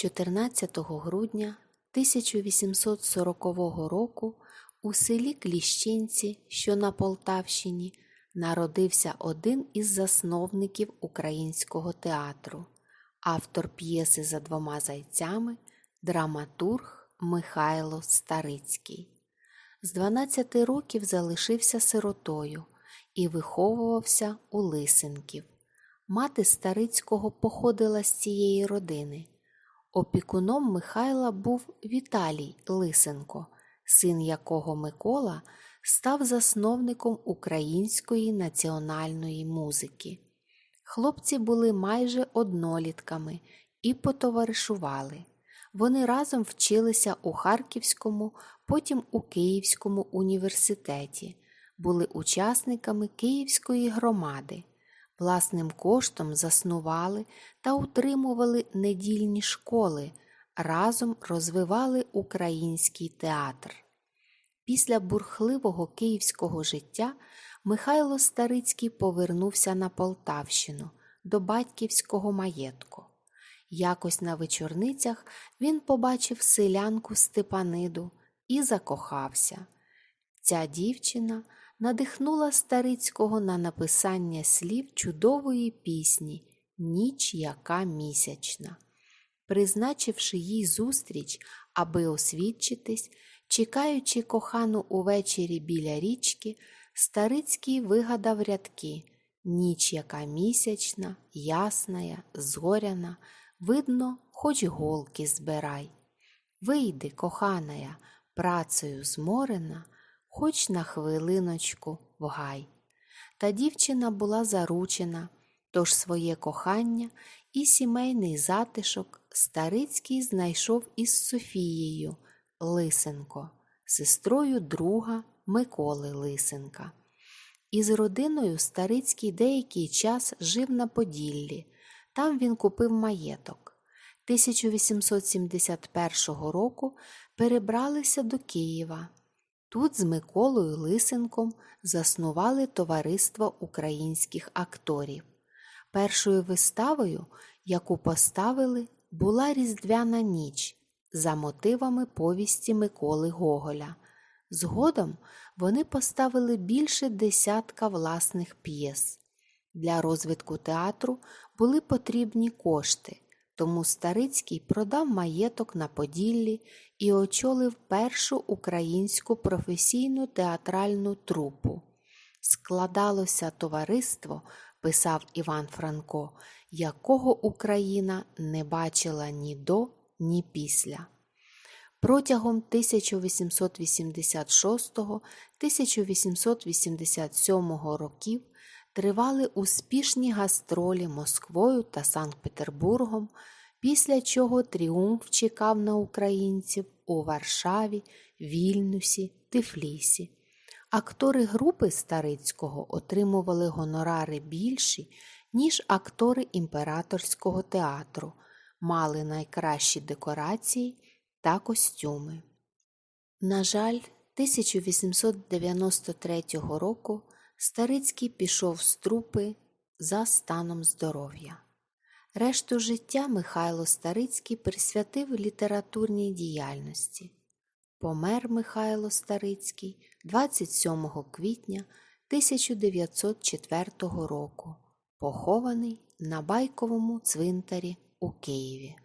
14 грудня 1840 року у селі Кліщинці, що на Полтавщині, народився один із засновників українського театру, автор п'єси за двома зайцями, драматург Михайло Старицький. З 12 років залишився сиротою і виховувався у Лисенків. Мати Старицького походила з цієї родини. Опікуном Михайла був Віталій Лисенко, син якого Микола став засновником української національної музики. Хлопці були майже однолітками і потоваришували. Вони разом вчилися у Харківському, потім у Київському університеті, були учасниками Київської громади. Власним коштом заснували та утримували недільні школи, разом розвивали український театр. Після бурхливого київського життя Михайло Старицький повернувся на Полтавщину до батьківського маєтку. Якось на вечорницях він побачив селянку Степаниду і закохався. Ця дівчина надихнула Старицького на написання слів чудової пісні Ніч яка місячна. Призначивши їй зустріч, аби освідчитись, чекаючи кохану увечері біля річки, Старицький вигадав рядки Ніч яка місячна, ясная, зоряна, видно, хоч голки збирай. Вийди, коханая, працею зморена, хоч на хвилиночку в гай. Та дівчина була заручена, тож своє кохання і сімейний затишок Старицький знайшов із Софією Лисенко, сестрою друга Миколи Лисенка. Із родиною Старицький деякий час жив на Поділлі. Там він купив маєток. 1871 року перебралися до Києва. Тут з Миколою Лисенком заснували Товариство українських акторів. Першою виставою, яку поставили, була Різдвяна ніч за мотивами повісті Миколи Гоголя. Згодом вони поставили більше десятка власних п'єс. Для розвитку театру були потрібні кошти, тому Старицький продав маєток на Поділлі і очолив першу українську професійну театральну трупу. Складалося товариство, писав Іван Франко, якого Україна не бачила ні до, ні після. Протягом 1886-1887 років тривали успішні гастролі Москвою та Санкт-Петербургом, після чого тріумф чекав на українців у Варшаві, Вільнюсі, Тифлісі. Актори групи Старицького отримували гонорари більші, ніж актори імператорського театру, мали найкращі декорації та костюми. На жаль, 1893 року Старицький пішов з трупи за станом здоров'я. Решту життя Михайло Старицький присвятив літературній діяльності. Помер Михайло Старицький 27 квітня 1904 року, похований на Байковому цвинтарі у Києві.